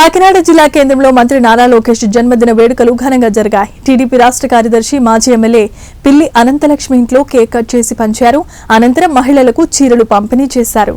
కాకినాడ జిల్లా కేంద్రంలో మంత్రి నారా లోకేష్ జన్మదిన వేడుకలు ఘనంగా జరిగాయి. టీడీపీ రాష్ట్ర కార్యదర్శి మాజీ ఎమ్మెల్యే పిల్లి అనంతలక్ష్మి ఇంట్లో కేక్ కట్ చేసి పంచారు. అనంతరం మహిళలకు చీరలు పంపిణీ చేశారు.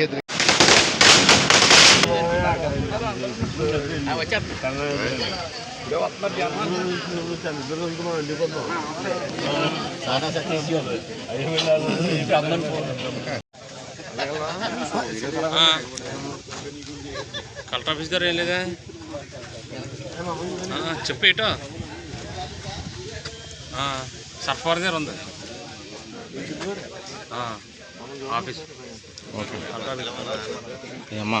ಹೆದ್ರಿ కలెక్టర్ ఆఫీస్ గారు ఏం లేదా ఆ, చెప్పు ఏటో ఆ, సర్ఫర్ దగ్గర ఉంది ఆఫీస్ ఓకే అమ్మా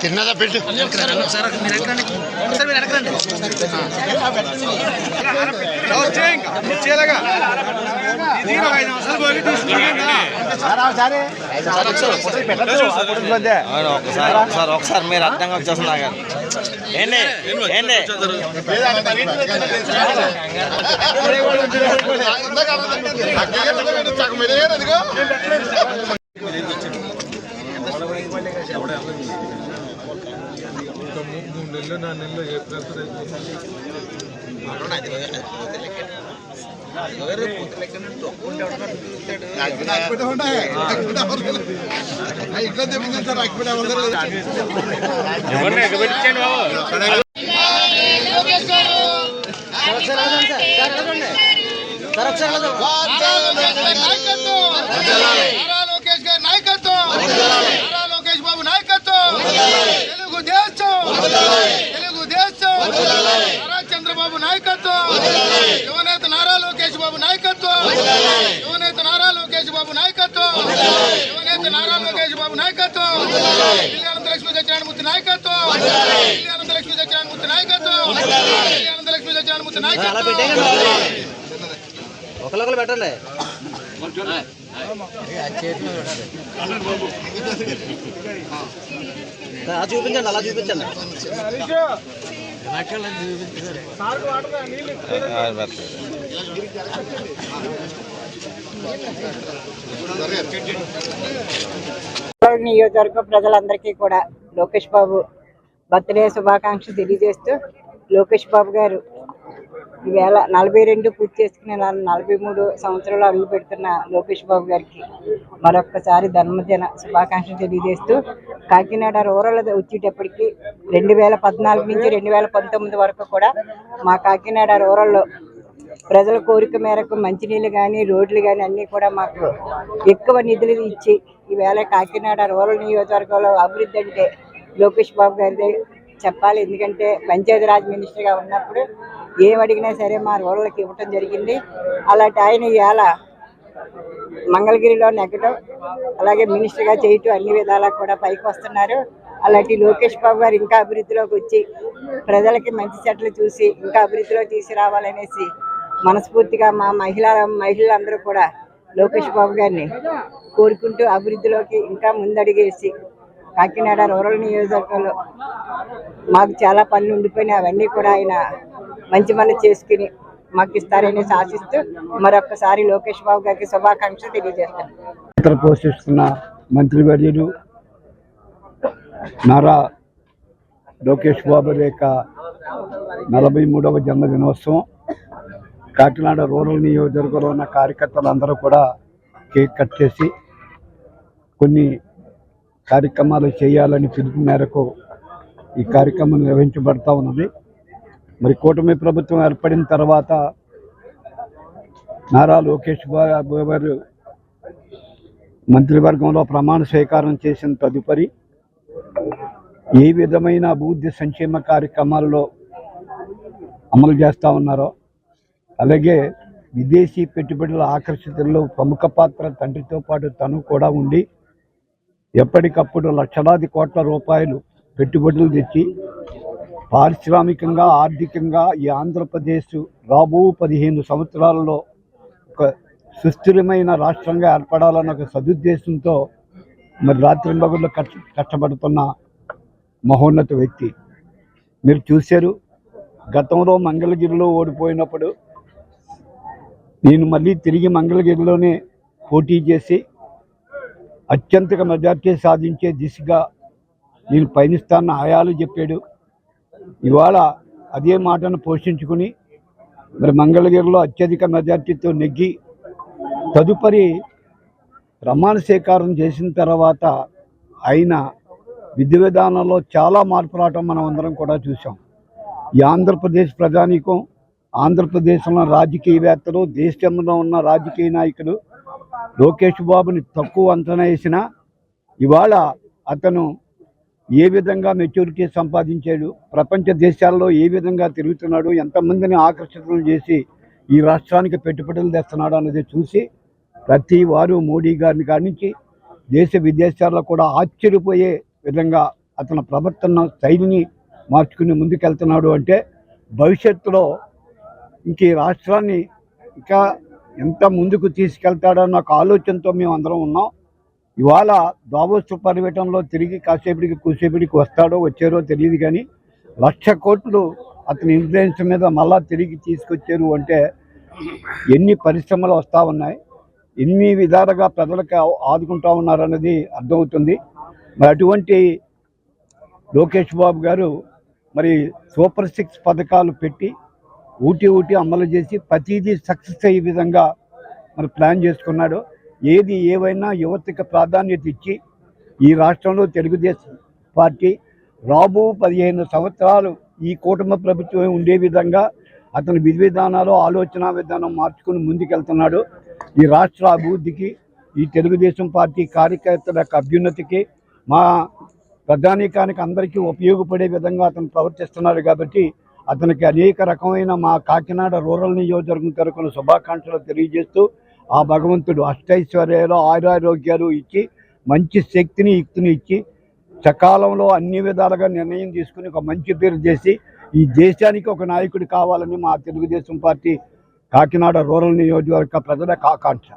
తిన్నదా పెట్టు. ఒకసారి ఒకసారి ఒకసారి మీరు అర్థంగా ఏంటి ఏంటి ఇవ్వండి ఎగబెట్టించండి బాబు? నారా లోకేష్ గారి నాయకత్వం. నారా లోకేష్ బాబు నాయకత్వం తెలుగు దేశం తెలుగు దేశం నారా చంద్రబాబు నాయకత్వం. యువనేత నారా లోకేష్ బాబు నాయకత్వం. యువనేత నారా లోకేష్ బాబు నాయకత్వం. యువనేత నారా లోకేష్ బాబు నాయకత్వం. అనంతలక్ష్మి సత్యనారాయణమూర్తి నాయకత్వం. అనంతలక్ష్మి సత్యనారాయణమూర్తి నాయకత్వం. అనంతలక్ష్మి సత్యనారాయణమూర్తి నాయకత్వం. ఒకరికొకరు పెట్టండి. చూపించండి అలా చూపించండి. నియోజకవర్గ ప్రజలందరికీ కూడా లోకేష్ బాబు బర్త్డే శుభాకాంక్షలు తెలియజేస్తూ లోకేష్ బాబు గారు ఈవేళ నలభై రెండు పూర్తి చేసుకునే నలభై మూడు సంవత్సరాలు అడుగు పెడుతున్న లోకేష్ బాబు గారికి మరొక్కసారి జన్మదిన శుభాకాంక్షలు తెలియజేస్తూ కాకినాడ రూరల్ వచ్చేటప్పటికి రెండు వేల పద్నాలుగు నుంచి రెండు వేల పంతొమ్మిది వరకు కూడా మా కాకినాడ రూరల్లో ప్రజల కోరిక మేరకు మంచినీళ్ళు కానీ రోడ్లు కానీ అన్నీ కూడా మాకు ఎక్కువ నిధులు ఇచ్చి ఈవేళ కాకినాడ రూరల్ నియోజకవర్గంలో అభివృద్ధి అంటే లోకేష్ బాబు గారిదే చెప్పాలి. ఎందుకంటే పంచాయతీరాజ్ మినిస్టర్గా ఉన్నప్పుడు ఏం అడిగినా సరే మా రూరల్కి ఇవ్వటం జరిగింది. అలాంటి ఆయన ఇవాళ మంగళగిరిలో నెగ్గడం అలాగే మినిస్టర్గా చేయటం అన్ని విధాలా కూడా పైకి వస్తున్నారు. అలాంటి లోకేష్ బాబు గారు ఇంకా అభివృద్ధిలోకి వచ్చి ప్రజలకి మంచి చెట్లు చూసి ఇంకా అభివృద్ధిలో తీసుకురావాలనేసి మనస్ఫూర్తిగా మా మహిళా మహిళలందరూ కూడా లోకేష్ బాబు గారిని కోరుకుంటూ అభివృద్ధిలోకి ఇంకా ముందడిగేసి కాకినాడ రూరల్ నియోజకవర్గంలో మాకు చాలా పనులు ఉండిపోయినాయి. అవన్నీ కూడా ఆయన మంచి మనం చేసుకుని మాకు ఇస్తారని ఆశిస్తూ మరొకసారి లోకేష్ బాబు గారికి శుభాకాంక్షలు తెలియజేస్తాను పాత్ర పోషిస్తున్న మంత్రివర్యులు నారా లోకేష్ బాబు యొక్క నలభై మూడవ జన్మదినోత్సవం కాకినాడ రూరల్ నియోజకవర్గంలో ఉన్న కార్యకర్తలు అందరూ కూడా కేక్ కట్ చేసి కొన్ని కార్యక్రమాలు చేయాలని పిలుపు మేరకు ఈ కార్యక్రమం నిర్వహించబడతా ఉన్నది. మరి కూటమి ప్రభుత్వం ఏర్పడిన తర్వాత నారా లోకేష్ బాబు గారు మంత్రివర్గంలో ప్రమాణ స్వీకారం చేసిన తదుపరి ఏ విధమైన అభివృద్ధి సంక్షేమ కార్యక్రమాల్లో అమలు చేస్తూ ఉన్నారో అలాగే విదేశీ పెట్టుబడుల ఆకర్షితుల్లో ప్రముఖ పాత్ర తండ్రితో పాటు తను కూడా ఉండి ఎప్పటికప్పుడు లక్షలాది కోట్ల రూపాయలు పెట్టుబడులు తెచ్చి పారిశ్రామికంగా ఆర్థికంగా ఈ ఆంధ్రప్రదేశ్ రాబో పదిహేను సంవత్సరాలలో ఒక సుస్థిరమైన రాష్ట్రంగా ఏర్పడాలన్న ఒక సదుద్దేశంతో మరి రాత్రింబగుళ్ళు కష్ట కష్టపడుతున్న మహోన్నత వ్యక్తి. మీరు చూశారు గతంలో మంగళగిరిలో ఓడిపోయినప్పుడు నేను మళ్ళీ తిరిగి మంగళగిరిలోనే పోటీ చేసి అత్యంత మెజార్టీ సాధించే దిశగా నేను పయనిస్తానని ఆయాలు చెప్పాడు. ఇవాళ అదే మాటను పోషించుకుని మరి మంగళగిరిలో అత్యధిక మెజార్టీతో నెగ్గి తదుపరి ప్రమాణ స్వీకారం చేసిన తర్వాత ఆయన విధి విధానంలో చాలా మార్పు రావటం మనం అందరం కూడా చూసాం ఈ ఆంధ్రప్రదేశ్ ప్రజానీకం ఆంధ్రప్రదేశ్లో రాజకీయవేత్తలు దేశంలో ఉన్న రాజకీయ నాయకులు లోకేష్ బాబుని తక్కువ అంచనా వేసిన ఇవాళ అతను ఏ విధంగా మెచ్యూరిటీ సంపాదించాడు ప్రపంచ దేశాల్లో ఏ విధంగా తిరుగుతున్నాడు ఎంతమందిని ఆకర్షితులు చేసి ఈ రాష్ట్రానికి పెట్టుబడులు తెస్తున్నాడు అన్నది చూసి ప్రతి వారు మోడీ గారిని కానించి దేశ విదేశాల్లో కూడా ఆశ్చర్యపోయే విధంగా అతని ప్రవర్తన శైలిని మార్చుకుని ముందుకెళ్తున్నాడు అంటే భవిష్యత్తులో ఇంక ఈ రాష్ట్రాన్ని ఇంకా ఎంత ముందుకు తీసుకెళ్తాడన్న ఒక ఆలోచనతో మేము అందరం ఉన్నాం. ఇవాళ దావోస్ పర్యటనలో తిరిగి కాసేపటికి కూసేపటికి వస్తాడో వచ్చారో తెలియదు కానీ లక్ష కోట్లు అతని ఇన్ఫ్లుయెన్స్ మీద మళ్ళా తిరిగి తీసుకొచ్చారు అంటే ఎన్ని పరిశ్రమలు వస్తూ ఉన్నాయి? ఎన్ని విధాలుగా ప్రజలకు ఆదుకుంటా ఉన్నారన్నది అర్థమవుతుంది. మరి అటువంటి లోకేష్ బాబు గారు మరి సూపర్ సిక్స్ పథకాలు పెట్టి ఊటీ ఊటీ అమలు చేసి ప్రతిదీ సక్సెస్ అయ్యే విధంగా మరి ప్లాన్ చేసుకున్నాడు. ఏది ఏవైనా యువతకి ప్రాధాన్యత ఇచ్చి ఈ రాష్ట్రంలో తెలుగుదేశం పార్టీ రాబో పదిహేను సంవత్సరాలు ఈ కూటమి ప్రభుత్వం ఉండే విధంగా అతని విధి విధానాలు ఆలోచన విధానం మార్చుకుని ముందుకెళ్తున్నాడు. ఈ రాష్ట్ర అభివృద్ధికి ఈ తెలుగుదేశం పార్టీ కార్యకర్తల యొక్క అభ్యున్నతికి మా ప్రధానికానికి అందరికీ ఉపయోగపడే విధంగా అతను ప్రవర్తిస్తున్నాడు కాబట్టి అతనికి అనేక రకమైన మా కాకినాడ రూరల్ నియోజకవర్గం తరపున శుభాకాంక్షలు తెలియజేస్తూ ఆ భగవంతుడు అష్టైశ్వర్యాలు ఆయురారోగ్యాలు ఇచ్చి మంచి శక్తిని యుక్తిని ఇచ్చి సకాలంలో అన్ని విధాలుగా నిర్ణయం తీసుకుని ఒక మంచి పేరు చేసి ఈ దేశానికి ఒక నాయకుడు కావాలని మా తెలుగుదేశం పార్టీ కాకినాడ రూరల్ నియోజకవర్గ ప్రజల ఆకాంక్ష.